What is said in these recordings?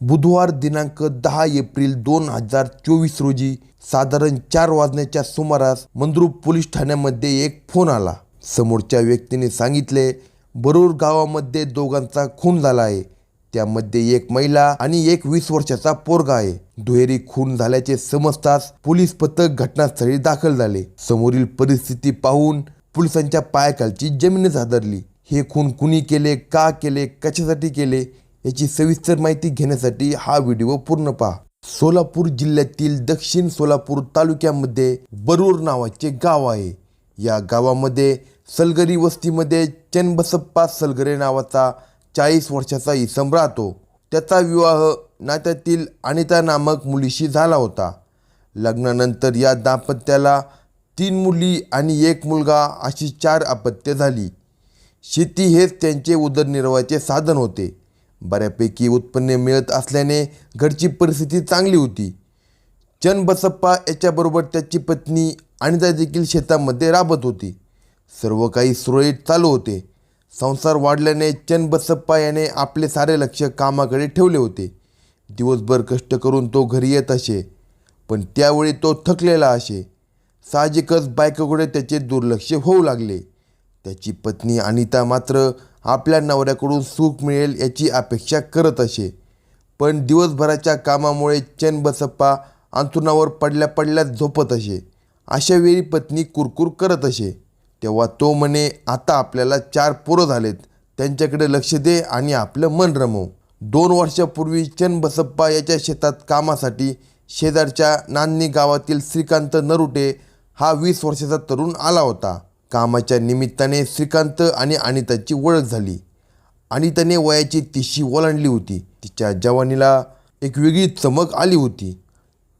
बुधवार दिनांक दहा एप्रिल दोन हजार चोवीस रोजी साधारण चार वाजण्याच्या सुमारास मंद्रुप पोलीस ठाण्यामध्ये एक फोन आला. समोरच्या व्यक्तीने सांगितले बरूर गावामध्ये दोघांचा खून झाला आहे. त्यामध्ये एक महिला आणि एक वीस वर्षाचा पोरगा आहे. दुहेरी खून झाल्याचे समजताच पोलीस पथक घटनास्थळी दाखल झाले. समोरील परिस्थिती पाहून पोलिसांच्या पायाखालची जमीनच हादरली. हे खून कुणी केले का केले कशासाठी केले याची सविस्तर माहिती घेण्यासाठी हा व्हिडिओ पूर्ण पहा. सोलापूर जिल्ह्यातील दक्षिण सोलापूर तालुक्यामध्ये बरूर नावाचे गाव आहे. या गावामध्ये सलगरी वस्तीमध्ये चनबसप्पा सलगरे नावाचा चाळीस वर्षाचा इसम राहतो. त्याचा विवाह नात्यातील अनिता नामक मुलीशी झाला होता. लग्नानंतर या दाम्पत्याला तीन मुली आणि एक मुलगा अशी चार अपत्य झाली. शेती हेच त्यांचे उदरनिर्वाहाचे साधन होते. बऱ्यापैकी उत्पन्न मिळत असल्याने घरची परिस्थिती चांगली होती. चन बसप्पा याच्याबरोबर त्याची पत्नी अनिता देखील शेतामध्ये राबत होती. सर्व काही सुरळीत चालू होते. संसार वाढल्याने चन बसप्पा याने आपले सारे लक्ष कामाकडे ठेवले होते. दिवसभर कष्ट करून तो घरी येत असे पण त्यावेळी तो थकलेला असे. साहजिकच बायकोकडे त्याचे दुर्लक्ष होऊ लागले. त्याची पत्नी अनिता मात्र आपल्या नवऱ्याकडून सुख मिळेल याची अपेक्षा करत असे. पण दिवसभराच्या कामामुळे चन बसप्पा अंथरुणावर पडल्या पडल्या झोपत असे. अशा वेळी पत्नी कुरकुर करत असे. तेव्हा तो म्हणे आता आपल्याला चार पोरं झालेत. त्यांच्याकडे लक्ष दे आणि आपलं मन रमव. दोन वर्षापूर्वी चन बसप्पा याच्या शेतात कामासाठी शेजारच्या नान्नी गावातील श्रीकांत नरुटे हा वीस वर्षाचा तरुण आला होता. कामाच्या निमित्ताने श्रीकांत आणि अनिताची ओळख झाली. अनिताने वयाची तिशी ओलांडली होती. तिच्या जवानीला एक वेगळी चमक आली होती.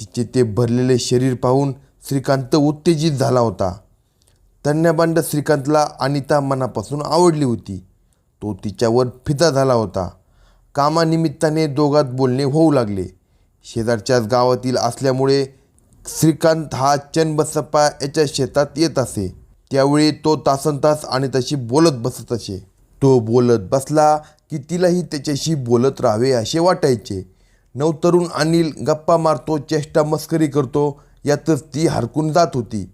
तिचे ते भरलेले शरीर पाहून श्रीकांत उत्तेजित झाला होता. तन्याबांड श्रीकांतला अनिता मनापासून आवडली होती. तो तिच्यावर फिदा झाला होता. कामानिमित्ताने दोघात बोलणे होऊ लागले. शेजारच्याच गावातील असल्यामुळे श्रीकांत हा चनबसप्पा याच्या शेतात येत असे. त्यावेळी तो तासन तास तशी बोलत बसत असे. तो बोलत बसला की तिलाही त्याच्याशी बोलत राहावे असे वाटायचे. नवतरुण अनिल गप्पा मारतो चेष्टा मस्करी करतो यातच ती हरकून जात होती.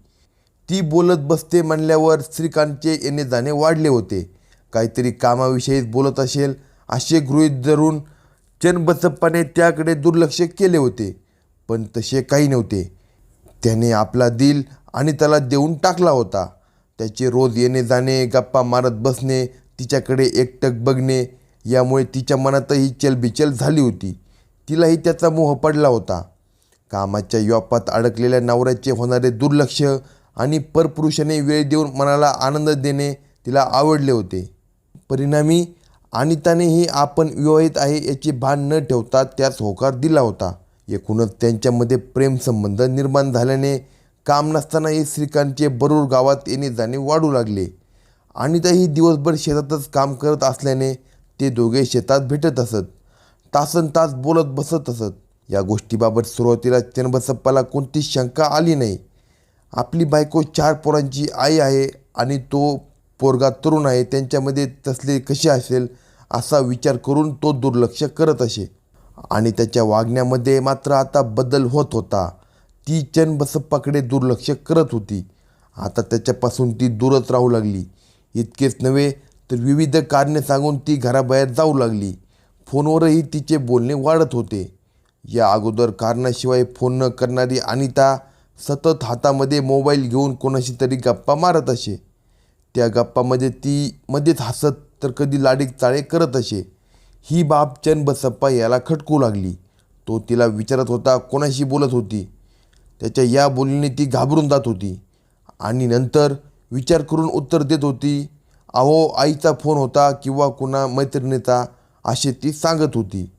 ती बोलत बसते म्हणल्यावर श्रीकांतचे येणे जाणे वाढले होते. काहीतरी कामाविषयीच बोलत असेल असे गृहीत धरून चन्नबसप्पाने त्याकडे दुर्लक्ष केले होते पण तसे काही नव्हते. त्याने आपला दिल आणि त्याला देऊन टाकला होता. त्याचे रोज येणे जाणे गप्पा मारत बसणे तिच्याकडे एकटक बघणे यामुळे तिच्या मनातही चलबिचल झाली होती. तिलाही त्याचा मोह पडला होता. कामाच्या व्यापात अडकलेल्या नवऱ्याचे होणारे दुर्लक्ष आणि परपुरुषाने वेळ देऊन मनाला आनंद देणे तिला आवडले होते. परिणामी अनितानेही आपण विवाहित आहे याची भान न ठेवता त्यास होकार दिला होता. एकूणच त्यांच्यामध्ये प्रेमसंबंध निर्माण झाल्याने काम नसतानाही श्रीकांतचे बरूर गावात येणे जाणे वाढू लागले. अनिताही दिवसभर शेतातच काम करत असल्याने ते दोघे शेतात भेटत असत तासन तास बोलत बसत असत. या गोष्टीबाबत सुरुवातीला चन्नबसप्पाला कोणतीच शंका आली नाही. आपली बायको चार पोरांची आई आहे आणि तो पोरगा तरुण आहे त्यांच्यामध्ये तसले कसे असेल असा विचार करून तो दुर्लक्ष करत असे. आणि त्याच्या वागण्यामध्ये मात्र आता बदल होत होता. ती चनबसप्पाकडे दुर्लक्ष करत होती. आता त्याच्यापासून ती दूरच राहू लागली. इतकेच नव्हे तर विविध कारणे सांगून ती घराबाहेर जाऊ लागली. फोनवरही तिचे बोलणे वाढत होते. या अगोदर कारणाशिवाय फोन न करणारी अनिता सतत हातामध्ये मोबाईल घेऊन कोणाशी तरी गप्पा मारत असे. त्या गप्पामध्ये ती मध्येच हसत तर कधी लाडीक चाळे करत असे. ही बाब चन्नबसप्पा याला खटकू लागली. तो तिला विचारत होता कोणाशी बोलत होती? त्याच्या या बोलण्याने ती घाबरून जात होती. आणि नंतर विचार करून उत्तर देत होती अहो आईचा फोन होता किंवा कुणा मैत्रिणीचा असे ती सांगत होती.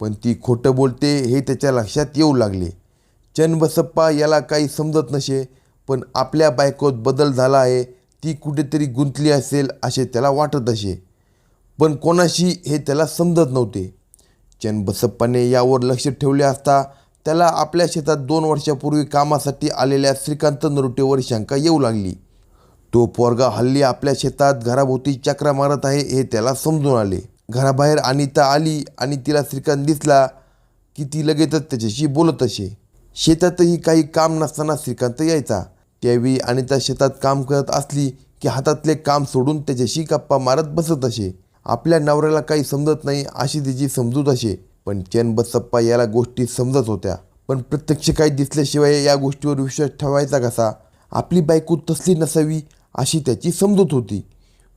पण ती खोटं बोलते हे त्याच्या लक्षात येऊ लागले. चन्नबसप्पा याला काही समजत नसे पण आपल्या बायकोत बदल झाला आहे ती कुठेतरी गुंतली असेल असे त्याला वाटत असे. पण कोणाशी हे त्याला समजत नव्हते. चन्नबसप्पाने यावर लक्ष ठेवले असता त्याला आपल्या शेतात दोन वर्षापूर्वी कामासाठी आलेल्या श्रीकांत नरुटेवर शंका येऊ लागली. तो पोरगा हल्ली आपल्या शेतात घराभोवती चक्रा मारत आहे हे त्याला समजून आले. घराबाहेर अनिता आली आणि तिला श्रीकांत दिसला की ती लगेचच त्याच्याशी बोलत असे. शेतातही काही काम नसताना श्रीकांत यायचा. त्यावेळी अनिता शेतात काम करत असली की हातातले काम सोडून त्याच्याशी गप्पा मारत बसत असे. आपल्या नवऱ्याला काही समजत नाही अशी तिची समजूत असे. पण चैन बसप्पा याला गोष्टी समजत होत्या. पण प्रत्यक्ष काही दिसल्याशिवाय या गोष्टीवर विश्वास ठेवायचा कसा? आपली बायको तसली नसावी अशी त्याची समजूत होती.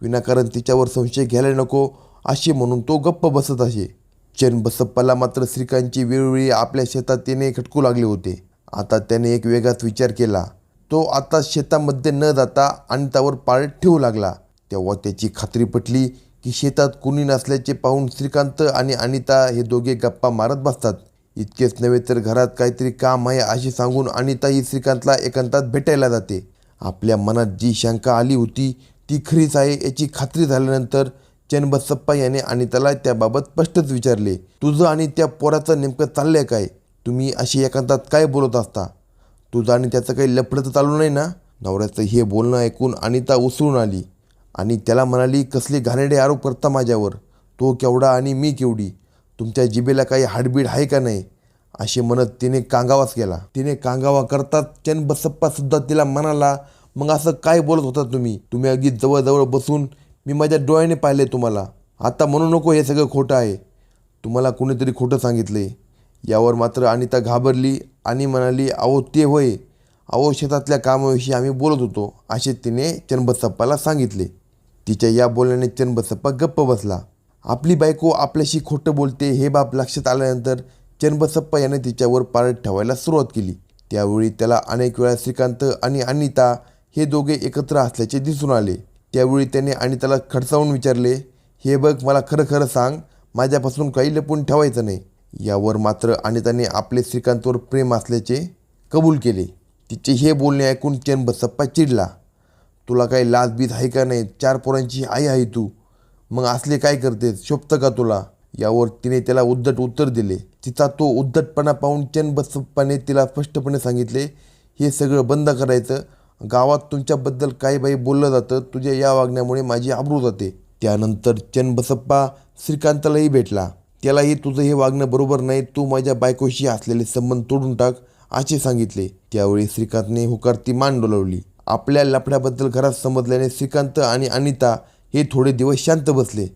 विनाकारण तिच्यावर संशय घ्यायला नको असे म्हणून तो गप्प बसत असे. चैन बसप्पाला मात्र श्रीकांतची वेळोवेळी आपल्या शेतात येणे खटकू लागले होते. आता त्याने एक वेगळाच विचार केला. तो आता शेतामध्ये न जाता आणि त्यावर पाळत ठेवू लागला. तेव्हा त्याची खात्री पटली की शेतात कुणी नसल्याचे पाहून श्रीकांत आणि अनिता हे दोघे गप्पा मारत बसतात. इतकेच नव्हे तर घरात काहीतरी काम आहे असे सांगून अनिता ही श्रीकांतला एकांतात भेटायला जाते. आपल्या मनात जी शंका आली होती ती खरीच आहे याची खात्री झाल्यानंतर चेनबसप्पा याने अनिताला त्याबाबत स्पष्टच विचारले तुझं आणि त्या पोराचं नेमकं चाललंय काय? तुम्ही अशी एकांतात काय बोलत असता? तुझं आणि त्याचं काही लफडं तर चालू नाही ना? नवऱ्याचं हे बोलणं ऐकून अनिता उसळून आली. आणि त्याला म्हणाली कसले घाणेडे आरोप करता माझ्यावर? तो केवढा आणि मी केवढी? तुमच्या जिभेला काही हाडबीड आहे का नाही? असे म्हणत तिने कांगावाच केला तिने कांगावा करताच चन बसप्पासुद्धा तिला म्हणाला मग असं काय बोलत होता तुम्ही? तुम्ही अगदी जवळजवळ बसून मी माझ्या डोळ्याने पाहिले तुम्हाला. आता म्हणू नको हे सगळं खोटं आहे. तुम्हाला कुणीतरी खोटं सांगितले यावर मात्र अनिता घाबरली आणि म्हणाली अहो ते होय. अहो शेतातल्या कामाविषयी आम्ही बोलत होतो. असे तिने चनबसप्पाला सांगितले. तिच्या या बोलण्याने चनबसप्पा गप्प बसला. आपली बायको आपल्याशी खोटं बोलते हे बाब लक्षात आल्यानंतर चनबसप्पा याने तिच्यावर पाळत ठेवायला सुरुवात केली. त्यावेळी त्याला अनेक वेळा श्रीकांत आणि अनिता हे दोघे एकत्र असल्याचे दिसून आले. त्यावेळी त्याने अनिताला खडसावून विचारले हे बघ मला खरं खरं सांग माझ्यापासून काही लपून ठेवायचं नाही. यावर मात्र अनिताने आपले श्रीकांतवर प्रेम असल्याचे कबूल केले. तिचे हे बोलणे ऐकून चेनबसप्पा चिडला. तुला काही लाजबीज आहे का नाही? चार पोरांची आई आहे तू. मग असले काय करतेस? शोभतं का तुला? यावर तिने त्याला उद्धट उत्तर दिले. तिचा तो उद्धटपणा पाहून चेनबसप्पाने तिला स्पष्टपणे सांगितले हे सगळं बंद करायचं. गावात तुमच्याबद्दल काही बाई बोललं जातं. तुझ्या या वागण्यामुळे माझी आबरू जाते. त्यानंतर चेनबसप्पा श्रीकांतालाही भेटला. त्यालाही तुझं हे वागणं बरोबर नाही. तू माझ्या बायकोशी असलेले संबंध तोडून टाक. असे सांगितले. त्यावेळी श्रीकांतने हुकारती मान डोलवली. आपल्या लफड्याबद्दल घरात समजल्याने श्रीकांत आणि अनिता हे थोडे दिवस शांत बसले.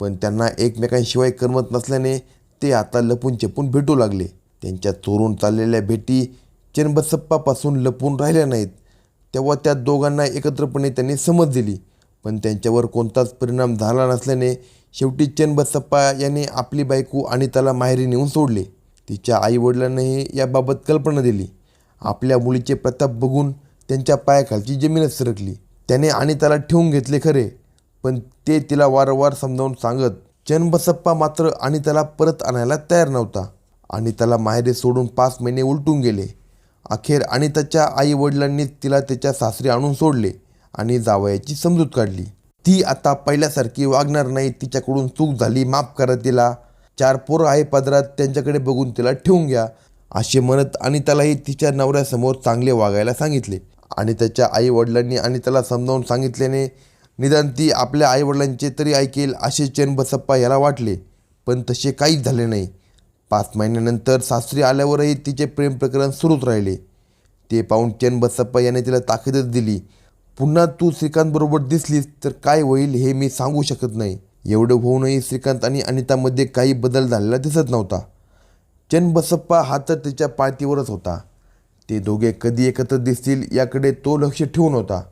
पण त्यांना एकमेकांशिवाय करमत नसल्याने ते आता लपून चपून भेटू लागले. त्यांच्या चोरून चाललेल्या भेटी चेनबसप्पापासून लपून राहिल्या नाहीत. तेव्हा त्या दोघांना एकत्रपणे त्यांनी समज दिली. पण त्यांच्यावर कोणताच परिणाम झाला नसल्याने शेवटी चेनबसप्पा याने आपली बायको अनिताला माहेरी नेऊन सोडले. तिच्या आईवडिलांनाही याबाबत कल्पना दिली. आपल्या मुलीचे प्रताप बघून त्यांच्या पायाखालची जमीनच सरकली. त्याने अनिताला ठेवून घेतले खरे पण ते तिला वारंवार समजावून सांगत चनबसप्पा मात्र अनिताला परत आणायला तयार नव्हता. अनिताला माहेरी सोडून पाच महिने उलटून गेले. अखेर अनिताच्या आई वडिलांनी तिला त्याच्या सासरी आणून सोडले आणि जावयाची समजूत काढली. ती आता पहिल्यासारखी वागणार नाही तिच्याकडून चूक झाली माफ करा तिला. चार पोरं आहे पदरात त्यांच्याकडे बघून तिला ठेवून घ्या असे म्हणत अनितालाही तिच्या नवऱ्यासमोर चांगले वागायला सांगितले. आणि त्याच्या आई वडिलांनी अनिताला समजावून सांगितल्याने निदान ती आपल्या आईवडिलांचे तरी ऐकेल असे चेनबसप्पा याला वाटले. पण तसे काहीच झाले नाही. पाच महिन्यानंतर सासरी आल्यावरही तिचे प्रेम प्रकरण सुरूच राहिले. ते पाहून चेनबसप्पा याने तिला ताकीदच दिली. पुन्हा तू श्रीकांतबरोबर दिसलीस तर काय होईल हे मी सांगू शकत नाही. एवढं होऊनही श्रीकांत आणि अनितामध्ये काही बदल झालेला दिसत नव्हता. चनबसप्पा हा तर तिच्या पाळतीवरच होता. ते दोघे कधी एकत्र दिसतील याकडे तो लक्ष ठेवून होता.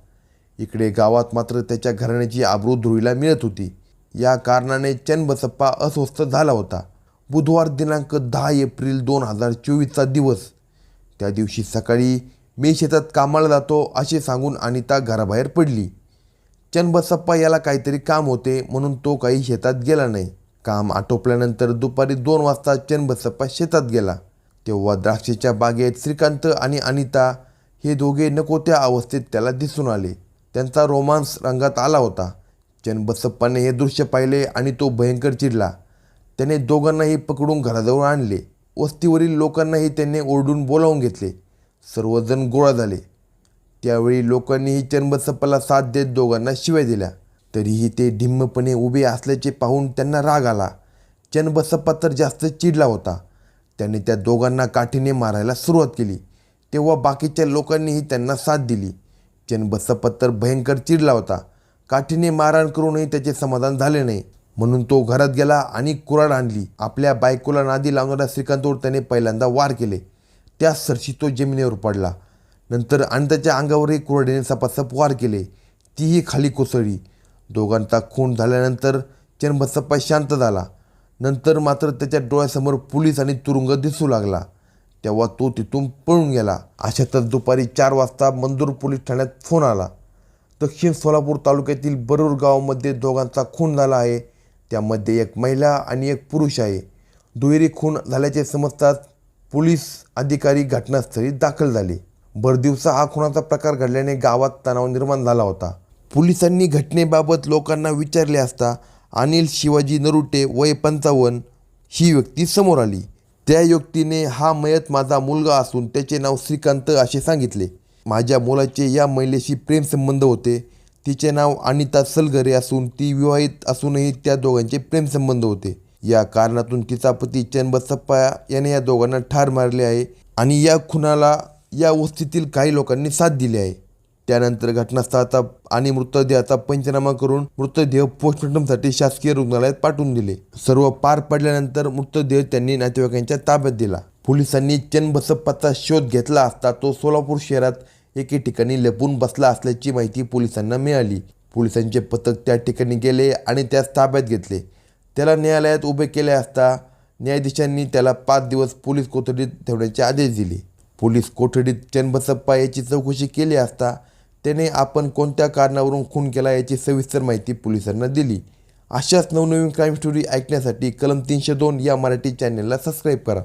इकडे गावात मात्र त्याच्या घराण्याची आबरू धुळीला मिळत होती. या कारणाने चनबसप्पा अस्वस्थ झाला होता. बुधवार दिनांक दहा एप्रिल दोन हजार चोवीसचा दिवस. त्या दिवशी सकाळी मी शेतात कामाला जातो असे सांगून अनिता घराबाहेर पडली. चनबसप्पा याला काहीतरी काम होते म्हणून तो काही शेतात गेला नाही. काम आटोपल्यानंतर दुपारी दोन वाजता चनबसप्पा शेतात गेला. तेव्हा द्राक्षेच्या बागेत श्रीकांत आणि अनिता हे दोघे नको त्या अवस्थेत त्याला दिसून आले. त्यांचा रोमांस रंगात आला होता. चनबसप्पाने हे दृश्य पाहिले आणि तो भयंकर चिडला. त्याने दोघांनाही पकडून घराजवळ आणले. वस्तीवरील लोकांनाही त्याने ओरडून बोलावून घेतले. सर्वजण गोळा झाले. त्यावेळी लोकांनीही चनबसप्पाला साथ देत दोघांना शिव्या दिल्या. तरीही ते ढिम्मपणे उभे असल्याचे पाहून त्यांना राग आला. चनबसप्पा तर जास्त चिडला होता. त्याने त्या दोघांना काठीने मारायला सुरुवात केली. तेव्हा बाकीच्या लोकांनीही त्यांना साथ दिली. चेनबसप्पा तर भयंकर चिडला होता. काठीने मारहाण करूनही त्याचे समाधान झाले नाही. म्हणून तो घरात गेला आणि कुऱ्हाड आणली. आपल्या बायकोला नादी लावणाऱ्या श्रीकांतवर त्याने पहिल्यांदा वार केले. त्या सरशी तो जमिनीवर पडला. नंतर आणि त्याच्या अंगावरही कुऱ्हाडीने सपासप वार केले. तीही खाली कोसळली. दोघांचा खून झाल्यानंतर चन्मसप्पा शांत झाला. नंतर मात्र त्याच्या डोळ्यासमोर पोलीस आणि तुरुंग दिसू लागला. तेव्हा तो तिथून पळून गेला. अशातच दुपारी चार वाजता मंदूर पोलीस ठाण्यात फोन आला. दक्षिण सोलापूर तालुक्यातील बरूर गावामध्ये दोघांचा खून झाला आहे. त्यामध्ये एक महिला आणि एक पुरुष आहे. दुहेरी खून झाल्याचे समजताच पोलीस अधिकारी घटनास्थळी दाखल झाले. भरदिवसा हा खुनाचा प्रकार घडल्याने गावात तणाव निर्माण झाला होता. पोलिसांनी घटनेबाबत लोकांना विचारले असता अनिल शिवाजी नरुटे वय पंचावन्न ही व्यक्ती समोर आली. त्या व्यक्तीने हा मयत माझा मुलगा असून त्याचे नाव श्रीकांत असे सांगितले. माझ्या मुलाचे या महिलेशी प्रेमसंबंध होते. तिचे नाव अनिता सलगरे असून ती विवाहित असूनही त्या दोघांचे प्रेमसंबंध होते. या कारणातून तिचा पती चनबसप्पा याने या दोघांना ठार मारले आहे आणि या खुनाला या वस्तीतील काही लोकांनी साथ दिली आहे. त्यानंतर घटनास्थळाचा आणि मृतदेहाचा पंचनामा करून मृतदेह पोस्टमॉर्टमसाठी शासकीय रुग्णालयात पाठवून दिले. सर्व पार पडल्यानंतर मृतदेह त्यांनी नातेवाईकांच्या ताब्यात दिला. पोलिसांनी चन्नबसप्पाचा शोध घेतला असता तो सोलापूर शहरात एके ठिकाणी लपून बसला असल्याची माहिती पोलिसांना मिळाली. पोलिसांचे पथक त्या ठिकाणी गेले आणि त्यास ताब्यात घेतले. त्याला न्यायालयात उभे केले असता न्यायाधीशांनी त्याला पाच दिवस पोलीस कोठडीत ठेवण्याचे आदेश दिले. पोलीस कोठडीत चन्नबसप्पा याची चौकशी केली असता त्याने आपण कोणत्या कारणावरून खून केला याची सविस्तर माहिती पोलिसांना दिली. अशाच नवनवीन क्राईम स्टोरी ऐकण्यासाठी कलम तीनशे दोन या मराठी चॅनलला सबस्क्राईब करा.